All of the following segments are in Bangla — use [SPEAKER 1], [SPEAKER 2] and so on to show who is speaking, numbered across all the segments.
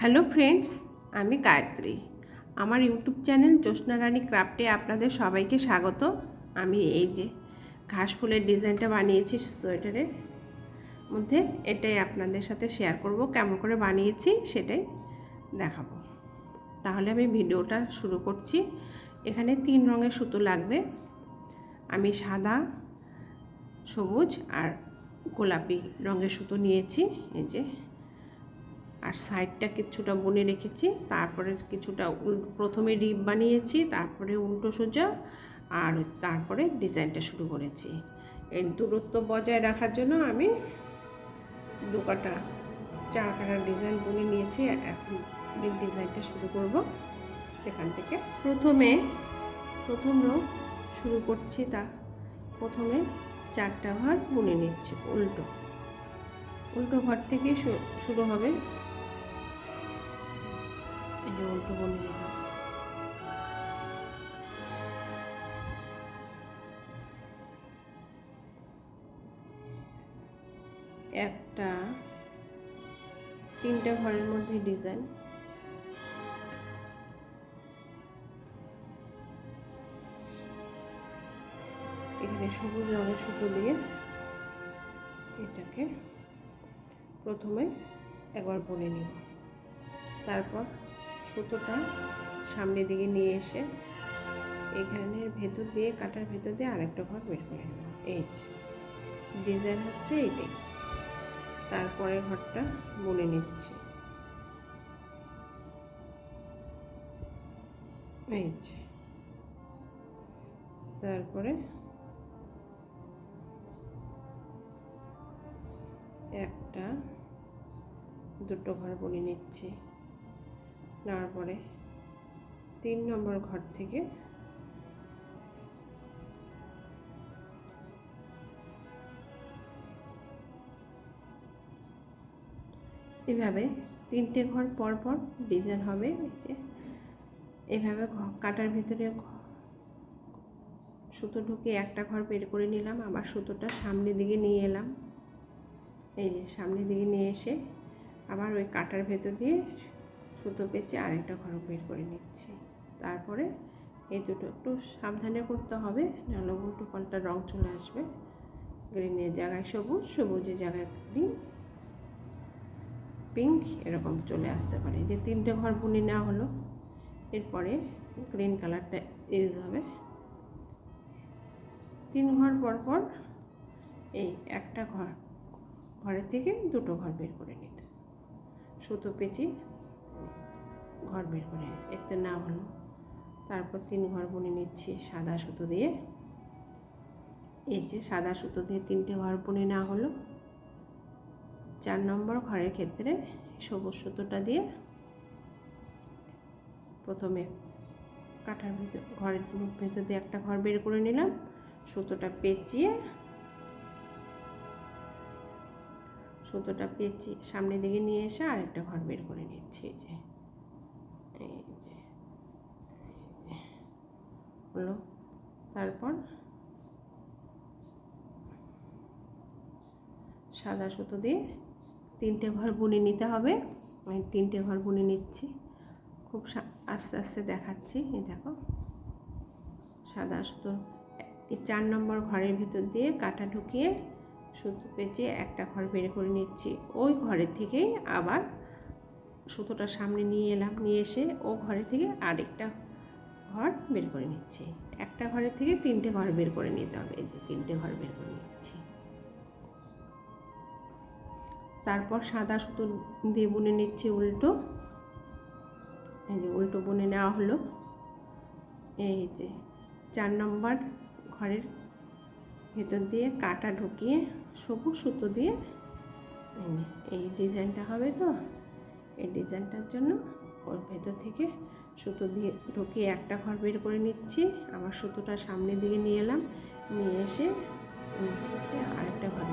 [SPEAKER 1] হ্যালো ফ্রেন্ডস, আমি গায়ত্রী। আমার ইউটিউব চ্যানেল জ্যোৎস্না রানী ক্রাফটে আপনাদের সবাইকে স্বাগত। আমি এই যে ঘাস ফুলের ডিজাইনটা বানিয়েছি সোয়েটারের মধ্যে, এটাই আপনাদের সাথে শেয়ার করব, কেমন করে বানিয়েছি সেটাই দেখাবো। তাহলে আমি ভিডিওটা শুরু করছি। এখানে তিন রঙের সুতো লাগবে। আমি সাদা, সবুজ আর গোলাপি রঙের সুতো নিয়েছি, এই যে। আর সাইডটা কিছুটা বুনে রেখেছি। তারপরে কিছুটা প্রথমে রিপ বানিয়েছি, তারপরে উল্টো সোজা আর তারপরে ডিজাইনটা শুরু করেছি। এই দূরত্ব বজায় রাখার জন্য আমি দু কাটা চার কাটা ডিজাইন বুনে নিয়েছি। এখন ডিজাইনটা শুরু করব এখান থেকে। প্রথমে, প্রথম রো শুরু করছি তা। প্রথমে চারটা ঘর বুনে নিচ্ছি, উল্টো। উল্টো ঘর থেকে শুরু হবে এই যে উল্টো বুনে নিলাম একটা, তিনটে ঘরের মধ্যে ডিজাইন এখানে সবুজ রঙের সুতো দিয়ে এটাকে প্রথমে একবার বুনে নিব। তারপর সুতোটা সামনের দিকে নিয়ে এসে এখানের ভেতর দিয়ে, কাটার ভেতর দিয়ে আরেকটা ঘর বের করে এই যে, ডিজাইন হচ্ছে এইটাই। তারপরে ঘরটা বুনে নিচ্ছি। এই যে, তারপরে একটা দুটো ঘর বলে নিচ্ছি। নেওয়ার পরে তিন নম্বর ঘর থেকে এভাবে তিনটে ঘর পর পর ডিজাইন হবে এভাবে কাটার ভিতরে সুতো ঢুকে একটা ঘর বের করে নিলাম, আবার সুতোটা সামনের দিকে নিয়ে এলাম। এই যে সামনের দিকে নিয়ে এসে আবার ওই কাটার ভেতর দিয়ে সুতো পেঁচে আরেকটা ঘর বের করে নিচ্ছি। তারপরে এই দুটো একটু সাবধানে করতে হবে নাহলে উল্টো পাল্টা রং চলে আসবে। গ্রিনের জায়গায় সবুজ, সবুজের জায়গায় গ্রিন পিঙ্ক এরকম চলে আসতে পারে। যে তিনটে ঘর বুনে নেওয়া হলো, এরপরে গ্রিন কালারটা ইউজ হবে। তিন ঘর পর পর এই একটা ঘর, ঘরের থেকে দুটো ঘর বের করে নিতে। সুতো পেঁচি ঘর বের করে এতে না হলো। তারপর তিন ঘর বুনে নিচ্ছি সাদা সুতো দিয়ে। এই যে সাদা সুতো দিয়ে তিনটে ঘর বুনে না হলো। চার নম্বর ঘরের ক্ষেত্রে সবুজ সুতোটা দিয়ে প্রথমে কাঠার ভিতর, ঘরের ভেতর দিয়ে একটা ঘর বের করে নিলাম। সুতোটা পেঁচিয়ে সুতোটা পেঁচিয়ে সামনের দিকে নিয়ে এসে আরেকটা ঘর বের করে নিচ্ছি এই যে। এই যে হলো। তারপর সাদা সুতো দিয়ে তিনটে ঘর বুনে নিতে হবে। আমি তিনটে ঘর বুনে নিচ্ছি। খুব আস্তে আস্তে দেখাচ্ছি। এই দেখো। সাদা সুতো এই চার নম্বর ঘরের ভিতর দিয়ে কাটা ঢুকিয়ে সুতো পেঁচিয়ে একটা ঘর বের করে নিচ্ছি। ওই ঘরের থেকেই আবার সুতোটা সামনে নিয়ে এলাম, নিয়ে এসে ও ঘরে থেকে আরেকটা ঘর বের করে নিচ্ছে। একটা ঘরের থেকে তিনটে ঘর বের করে নিতে হবে, এই যে তিনটে ঘর বের করে নিচ্ছি। তারপর সাদা সুতো দিয়ে বুনে নিচ্ছি উল্টো। এই যে উল্টো বুনে নেওয়া হলো। এই যে চার নম্বর ঘরের ভেতর দিয়ে কাটা ঢুকিয়ে সবুজ সুতো দিয়ে এই ডিজাইনটা হবে তো? এই ডিজাইনটার জন্য ওর ভেতর থেকে সুতো দিয়ে ঢুকিয়ে একটা ঘর বের করে নিচ্ছি। আবার সুতোটা সামনের দিকে নিয়ে এলাম। নিয়ে এসে আরেকটা ঘর।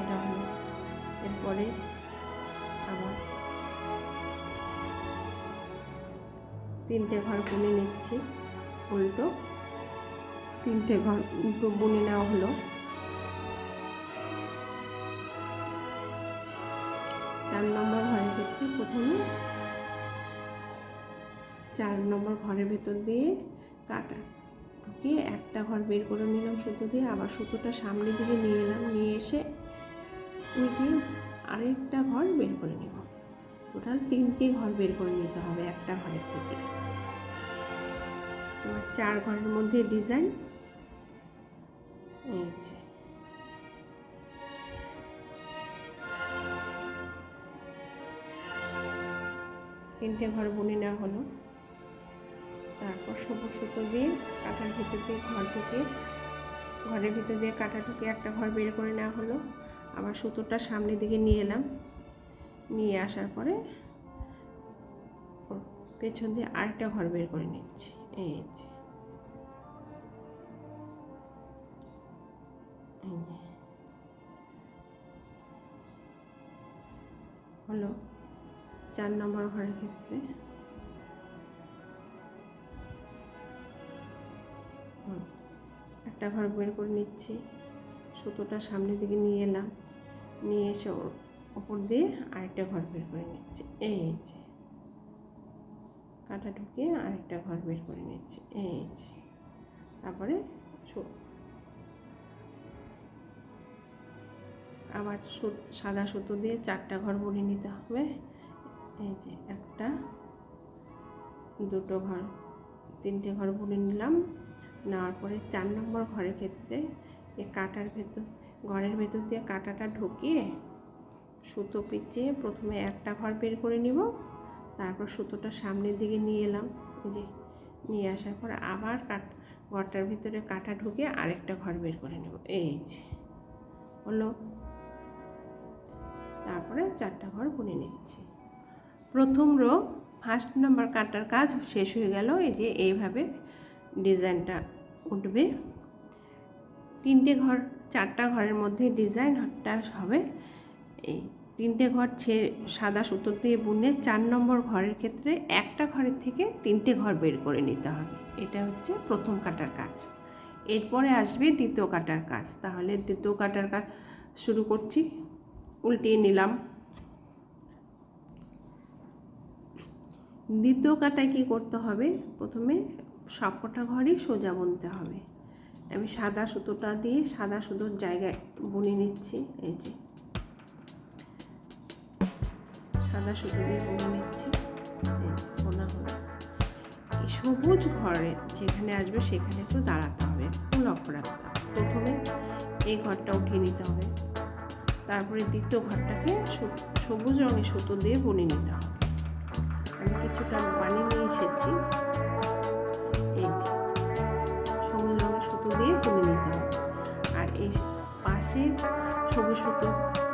[SPEAKER 1] এটা হলো। এরপরে আবার তিনটে ঘর বুনে নিচ্ছি। উল্টো তিনটে ঘর উল্টো বুনে নেওয়া হলো। চার নম্বর ঘরের ক্ষেত্রে প্রথমে চার নম্বর ঘরের ভেতর দিয়ে কাটা। ঢুকিয়ে একটা ঘর বের করে নিলাম সুতো দিয়ে, আবার সুতোটা সামনের দিকে নিয়ে এলাম, নিয়ে এসে উল্টিয়ে আরেকটা ঘর বের করে নেব। টোটাল তিনটি ঘর বের করে নিতে হবে একটা ঘরের থেকে। চার ঘরের মধ্যে ডিজাইন যে। তিনটে ঘর বুনে নেওয়া হলো। তারপর সবুজ সুতো দিয়ে কাঁটার ভিতর দিয়ে ঘর ঢুকে, ঘরের ভিতর দিয়ে কাঁটা ঢুকে একটা ঘর বের করে নেওয়া হলো। আবার সুতোটা সামনের দিকে নিয়ে এলাম। নিয়ে আসার পরে পেছন দিয়ে আরেকটা ঘর বের করে নিচ্ছি। এই যে। হলো। চার নম্বর ঘরের ক্ষেত্রে। একটা ঘর বের করে নিচ্ছি, সুতোটা সামনের দিকে নিয়ে এলাম, নিয়ে এসে ওর ওপর দিয়ে আরেকটা ঘর বের করে নিচ্ছি, এই যে। কাটা ঢুকিয়ে আরেকটা ঘর বের করে নিচ্ছি, এই যে। তারপরে আবার সাদা সুতো দিয়ে চারটা ঘর বুনে নিতে হবে। এই যে একটা, দুটো ঘর, তিনটে ঘর বুনে নিলাম। নেওয়ার পরে চার নম্বর ঘরের ক্ষেত্রে এই কাটার ভেতর, ঘরের ভেতর দিয়ে কাটাটা ঢুকিয়ে সুতো পিচিয়ে প্রথমে একটা ঘর বের করে নিব। তারপর সুতোটা সামনের দিকে নিয়ে এলাম। যে নিয়ে আসার পর আবার কাট, ঘরটার ভিতরে কাটা ঢুকে আরেকটা ঘর বের করে নেব। এই যে হলো। তারপরে চারটা ঘর বুনে নিচ্ছি। প্রথম রো ফার্স্ট নাম্বার কাটার কাজ শেষ হয়ে গেল। এই যে এইভাবে ডিজাইনটা উঠবে। তিনটে ঘর, চারটা ঘরের মধ্যে ডিজাইনটা হবে। এই তিনটে ঘর ছেড়ে সাদা সুতো দিয়ে বুনে চার নম্বর ঘরের ক্ষেত্রে একটা ঘরের থেকে তিনটে ঘর বের করে নিতে হবে। এটা হচ্ছে প্রথম কাটার কাজ। এরপরে আসবে দ্বিতীয় কাটার কাজ। তাহলে দ্বিতীয় কাটার কাজ শুরু করছি। উল্টিয়ে নিলাম। দ্বিতীয় কাটায় কী করতে হবে? প্রথমে সবকটা ঘরই সোজা বুনতে হবে। আমি সাদা সুতোটা দিয়ে সাদা সুতোর জায়গায় বুনে নিচ্ছি, এই যে। সাদা সুতো দিয়ে বুনে নিচ্ছি বোনা হলো। সবুজ ঘরে যেখানে আসবে সেখানে একটু দাঁড়াতে হবে, একটু লক্ষ্য রাখতে হবে। প্রথমে এই ঘরটা উঠিয়ে নিতে হবে। তারপরে দ্বিতীয় ঘরটাকে সবুজ রঙের সুতো দিয়ে বুনে নিতে হবে। কিছুটা বানিয়ে নিয়ে এসেছি। এই সবুজ রঙের সুতো দিয়ে বুনে নিতে হবে। আর এই পাশের সবুজ সুতো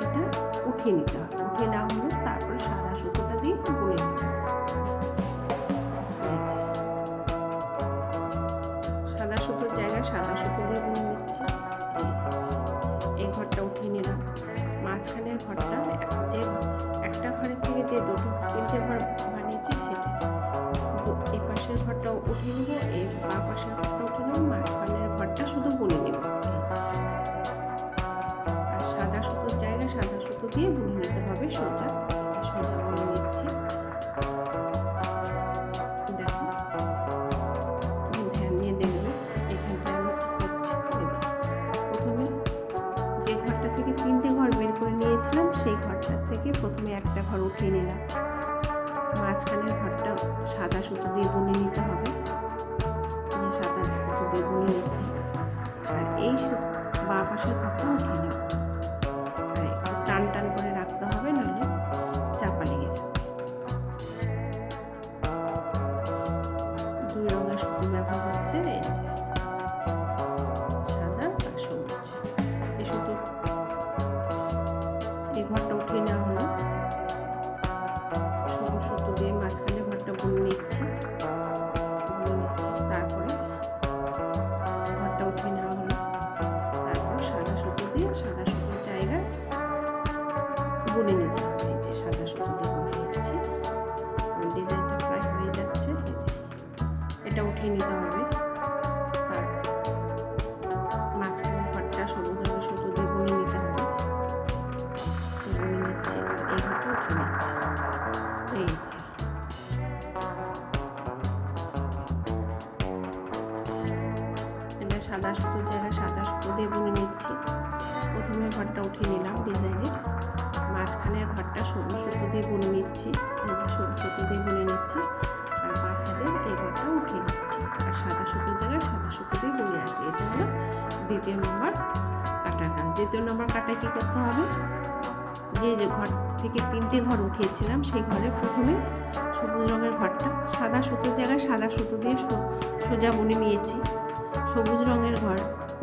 [SPEAKER 1] এটা উঠিয়ে নিতে হবে। উঠিয়ে নেওয়া হলো, তারপরে সাদা সুতোটা দিয়ে বুনে নিতে হবে। সাদা সুতোর জায়গায় সাদা সুতো দিয়ে বুনে নিচ্ছি। এই ঘরটা উঠিয়ে নিলাম। মাঝখানের ঘরটা, যে একটা ঘরের থেকে যে দুটো, তিনটে ঘর ঘরটা me acuerdo. নম্বর কাটায় কী করতে হবে? যে যে ঘর থেকে তিনটে ঘর উঠিয়েছিলাম, সেই ঘরে প্রথমে সবুজ রঙের ঘরটা, সাদা সুতোর জায়গায় সাদা সুতো দিয়ে সোজা বুনে নিয়েছি। সবুজ রঙের ঘর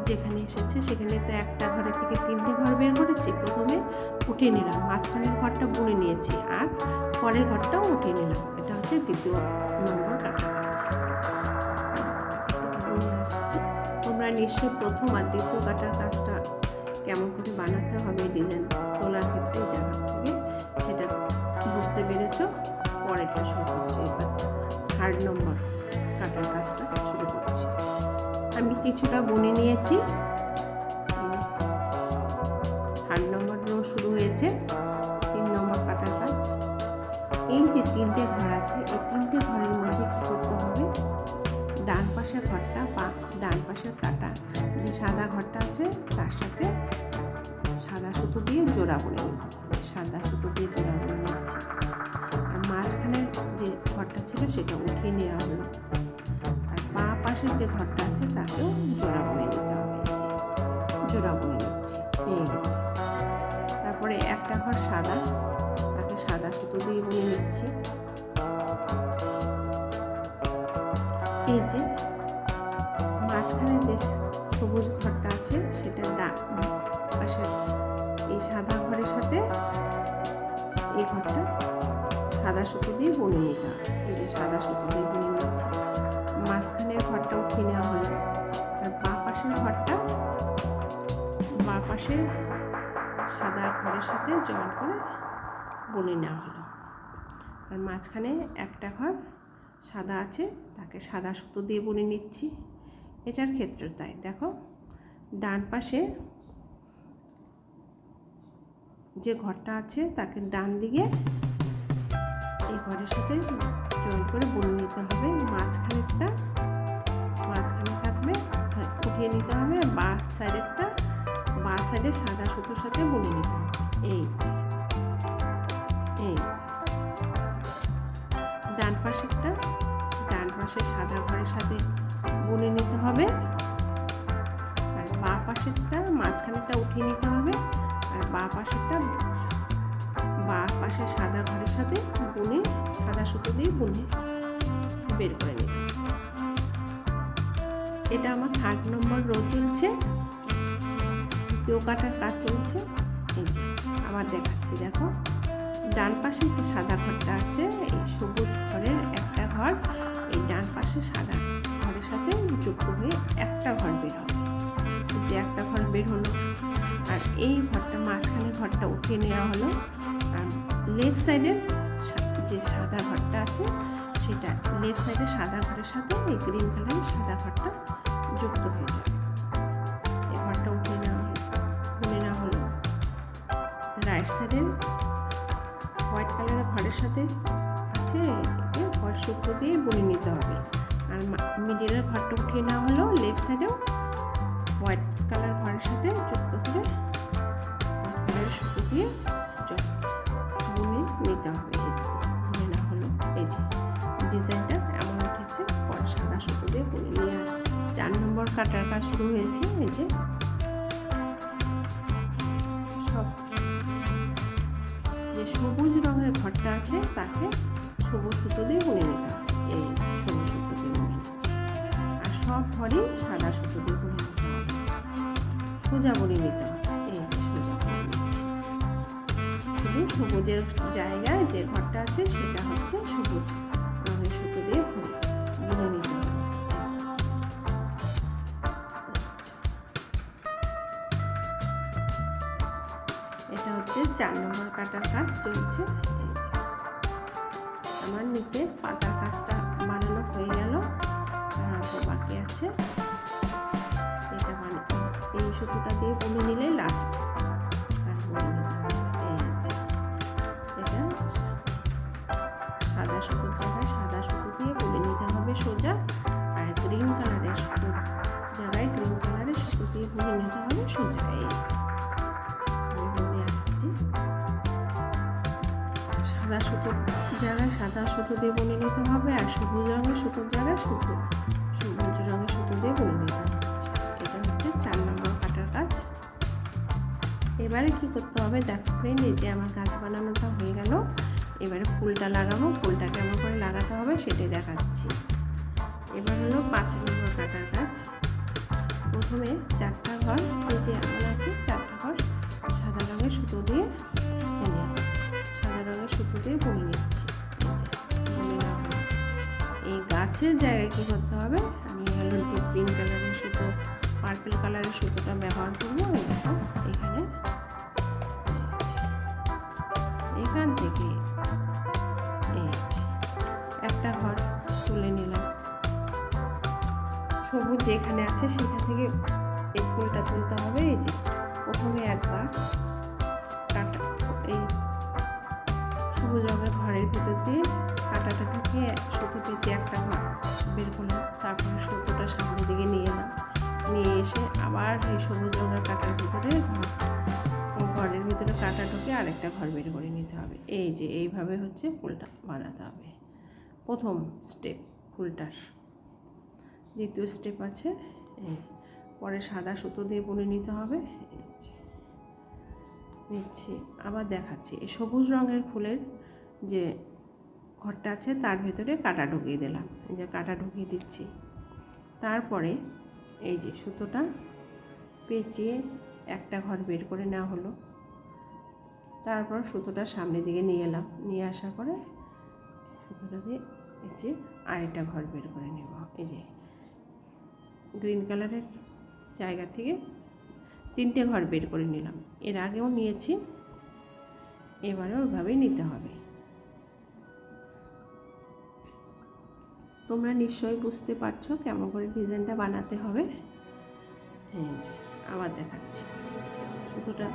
[SPEAKER 1] যেখানে এসেছে, সেখানে তো একটা ঘরের থেকে তিনটে ঘর বের করেছি। প্রথমে উঠে নিলাম, মাঝখানের ঘরটা বুনে নিয়েছি আর পরের ঘরটাও উঠে নিলাম। এটা হচ্ছে দ্বিতীয় নম্বর কাজ। তোমরা নিশ্চয়ই প্রথম আর দ্বিতীয় কাটার কাজটা কেমন করে বানাতে হবে ডিজাইন তোলার ক্ষেত্রে জানা থেকে, সেটা বুঝতে পেরেছ? পরেরটা শুরু করছি এবার। থার্ড নম্বর কাটার কাজটা শুরু করছি। আমি কিছুটা বুনে নিয়েছি। থার্ড নম্বর রো শুরু হয়েছে। তিন নম্বর কাটার কাজ। এই যে তিনটে ঘর আছে, এই তিনটে ঘরের মধ্যে কী করতে হবে? ডান পাশের ঘরটা বা ডান পাশের কাটা, যে সাদা ঘরটা আছে, তার সাথে জোড়া নিব। সাদা সুতো দিয়ে জোড়া বুনে নিচ্ছি আর মাঝখানের যে ঘরটা ছিল সেটা উঠিয়ে নেওয়া হলো। আর বাঁ পাশের যে ঘরটা আছে তাকেও জোড়া বুনে নিতে হবে। জোড়া বুনে নিচ্ছি, পেয়ে গেছি। তারপরে একটা ঘর সাদা, তাকে সাদা সুতো দিয়ে বুনে নিচ্ছি। এই যে মাঝখানে যে সবুজ ঘরটা আছে সেটা ডা- পাশের এই সাদা ঘরের সাথে এই ঘরটা সাদা সুতো দিয়ে বুনে নিতে হবে। এই যে সাদা সুতো দিয়ে বুনে নিচ্ছি। মাঝখানের ঘরটা উঠিয়ে নেওয়া হলো। আর বাঁ পাশের ঘরটা বাঁ পাশের সাদা ঘরের সাথে জয়েন করে বনে নেওয়া হলো। আর মাঝখানে একটা ঘর সাদা আছে, তাকে সাদা সুতো দিয়ে বুনে নিচ্ছি। এটার ক্ষেত্রে তাই। দেখো, ডান পাশে যে ঘরটা আছে তাকে ডান দিকে এই ঘরের সাথে জয়েন করে বুনে নিতে হবে। মাঝখানেরটা মাঝখানে থাকবে হ্যাঁ, উঠিয়ে নিতে হবে। আর বাঁ সাইডেরটা বাঁ সাইডে সাদা সুতোর সাথে বুনে নিতে হবে। এই যে এই ডান পাশেরটা ডান পাশে সাদা ঘরের সাথে বুনে নিতে হবে। আর বাঁ পাশেরটা মাঝখানেরটা উঠিয়ে নিতে হবে। আর বাঁ পাশেরটা বাঁ পাশে সাদা ঘরের সাথে বুনে সাদা সুতো দিয়ে বুনে বের করে নিতে এটা আমার থার্ড নম্বর রো চলছে। দ্বিতীয় কাটার কাজ চলছে। আবার দেখাচ্ছি, দেখো। ডান পাশে যে সাদা ঘরটা আছে, এই সবুজ ঘরের একটা ঘর, এই ডান পাশে সাদা ঘরের সাথে যুক্ত হয়ে একটা ঘর বের হবে। যে একটা ঘর বের হলো আর এই ঘরটা মাঝখানে ঘরটা উঠিয়ে নেওয়া হলো। আর লেফট সাইডের যে সাদা ঘরটা আছে, সেটা লেফট সাইডে সাদা ঘরের সাথে এই গ্রিন কালারের সাদা ঘরটা যুক্ত হয়ে যাবে এই ঘরটা উঠিয়ে নেওয়া হলো খুলে নেওয়া হলো। রাইট সাইডের হোয়াইট কালারের ঘরের সাথে আছে ঘর সূত্র দিয়ে বুনে নিতে হবে। আর মিডিলের ঘরটা উঠিয়ে নেওয়া হলো লেফট সাইডেও ঘরের সাথে যুক্ত করে হোয়াইট সুতো দিয়ে বুনে নিতে হবে বুনে নেওয়া হলো। এই যে, ডিজাইনটা এমন উঠেছে, পরে সাদা সুতো দিয়ে বুনে নিয়ে আসছে। চার নম্বর কাটার কাজ শুরু হয়েছে, এই যে। সব যে সবুজ রঙের ঘরটা আছে, তাকে সবুজ সুতো দিয়ে বুনে নিতে হবে। এই সবুজ সুতো দিয়ে বুনে আর সব ঘরেই সাদা সুতো দিয়ে বুনে সোজা বুনে নিতে হবে এই সোজা শুধু সবুজের জায়গায় যে ঘরটা আছে সেটা হচ্ছে সবুজ। রঙের সুতো দিয়ে বুনে নিতে হবে এটা হচ্ছে চার নম্বর কাটার কাজ চলছে। আমার নিচে পাতার কাজটা দিয়ে বুনে নিতে হবে আর সবুজ রঙের সুতোর জায়গায় সুতো। সবুজ রঙের সুতো দিয়ে বুনে নিতে হবে। এটা হচ্ছে চার নম্বর কাটার কাজ। এবারে কি করতে হবে? দেখো ফ্রেন্ড এই যে আমার গাছ বানানোটা হয়ে গেল। এবারে ফুলটা লাগাবো। ফুলটা কেমন করে লাগাতে হবে সেটাই দেখাচ্ছি। এবার হলো পাঁচ নম্বর কাটার কাজ। প্রথমে চারটা ঘর যে যে এমন আছে, চারটা ঘর সাদা রঙের সুতো দিয়ে সাদা রঙের সুতো দিয়ে বুনে নিচ্ছি। এই গাছের জায়গায় কী করতে হবে? আমি হলো একটু পিঙ্ক কালারের সুতো পার্পল কালারের সুতোটা ব্যবহার করব। এখানে। এখান থেকে এই একটা ঘর তুলে নিলাম। সবুজ যেখানে আছে সেখান থেকে এই ফুলটা তুলতে হবে, এই যে। যে এইভাবে হচ্ছে ফুলটা বানাতে হবে। প্রথম স্টেপ ফুলটার। দ্বিতীয় স্টেপ আছে, এই পরে সাদা সুতো দিয়ে বুনে নিতে হবে। নিচ্ছি। আবার দেখাচ্ছি, এই সবুজ রঙের ফুলের যে ঘরটা আছে, তার ভেতরে কাটা ঢুকিয়ে দিলাম। এই যে কাটা ঢুকিয়ে দিচ্ছি। তারপরে এই যে সুতোটা পেঁচিয়ে একটা ঘর বের করে নেওয়া হলো। তারপর সুতোটা সামনের দিকে নিয়ে এলাম। নিয়ে আসার পরে সুতোটা দিয়ে যে আরেকটা ঘর বের করে নেব। এই যে গ্রিন কালারের জায়গা থেকে তিনটে ঘর বের করে নিলাম। এর আগেও নিয়েছি এবারে ওইভাবেই নিতে হবে। তোমরা নিশ্চয়ই বুঝতে পারছ কেমন করে ডিজাইনটা বানাতে হবে। এই যে আবার দেখাচ্ছি। সুতোটা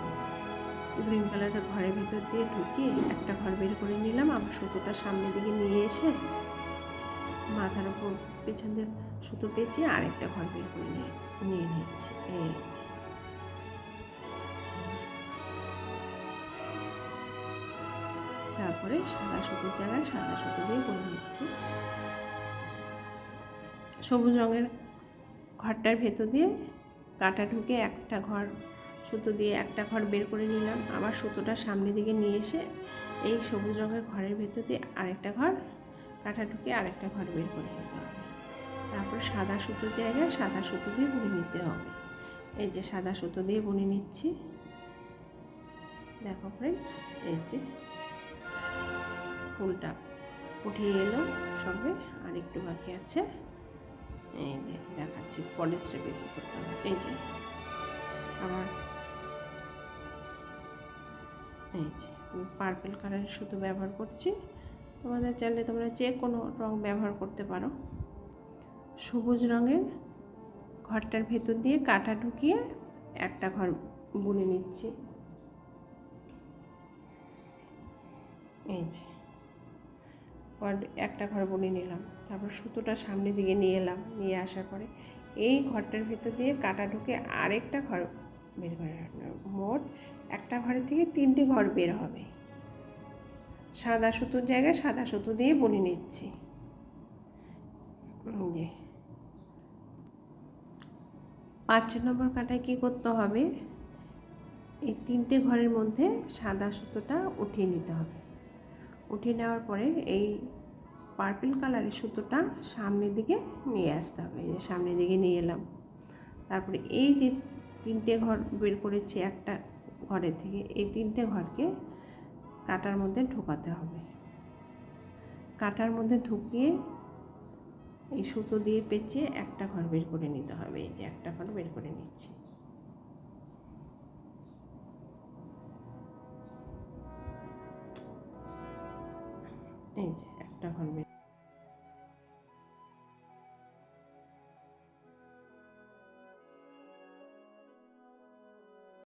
[SPEAKER 1] গ্রিন কালারের ঘরের ভিতর দিয়ে ঢুকিয়ে একটা ঘর বের করে নিলাম। আবার সুতোটা সামনের দিকে নিয়ে এসে মাথার ওপর পেছন দিয়ে সুতো পেঁচিয়ে আরেকটা ঘর বের করে নিয়ে নিয়ে নিচ্ছি। এই তারপরে সাদা সুতোর জায়গায় সাদা সুতো দিয়ে করে নিচ্ছি। সবুজ রঙের ঘরটার ভেতর দিয়ে কাটা ঢুকে একটা ঘর সুতো দিয়ে একটা ঘর বের করে নিলাম। আবার সুতোটা সামনের দিকে নিয়ে এসে এই সবুজ রঙের ঘরের ভেতর দিয়ে আরেকটা ঘর কাটা ঢুকে আরেকটা ঘর বের করে নিতে হবে। তারপর সাদা সুতোর জায়গায় সাদা সুতো দিয়ে বুনে নিতে হবে। এই যে সাদা সুতো দিয়ে বুনে নিচ্ছি। দেখো ফ্রেন্ডস এই যে ফুলটা উঠিয়ে এলো সবে, আর একটু বাকি আছে। এই যে দেখাচ্ছি স্টেপে কী করতে হবে। এই যে আবার এই যে পার্পেল কালারের সুতো ব্যবহার করছি। তোমাদের চাইলে তোমরা যে কোনো রং ব্যবহার করতে পারো। সবুজ রঙের ঘরটার ভেতর দিয়ে কাটা ঢুকিয়ে একটা ঘর বুনে নিচ্ছি। এই যে একটা ঘর বুনে নিলাম। তারপর সুতোটা সামনের দিকে নিয়ে এলাম, নিয়ে আসার পরে এই ঘরটার ভেতর দিয়ে কাটা ঢুকে আরেকটা ঘর বের করে রাখলাম। মোট একটা ঘরের থেকে তিনটে ঘর বের হবে। সাদা সুতোর জায়গায় সাদা সুতো দিয়ে বুনে নিচ্ছি। যে। পাঁচ নম্বর কাটায় কী করতে হবে? এই তিনটে ঘরের মধ্যে সাদা সুতোটা উঠিয়ে নিতে হবে। উঠিয়ে নেওয়ার পরে এই পার্পল কালারের সুতোটা সামনের দিকে নিয়ে আসতে হবে। সামনের দিকে নিয়ে এলাম। তারপরে এই যে তিনটে ঘর বের করেছি, একটা ঘরের থেকে এই তিনটে ঘরকে কাটার মধ্যে ঢোকাতে হবে। কাটার মধ্যে ঢুকিয়ে এই সুতো দিয়ে পেঁচিয়ে একটা ঘর বের করে নিতে হবে। এই যে একটা ঘর বের করে নিচ্ছি। এই যে একটা ঘর বের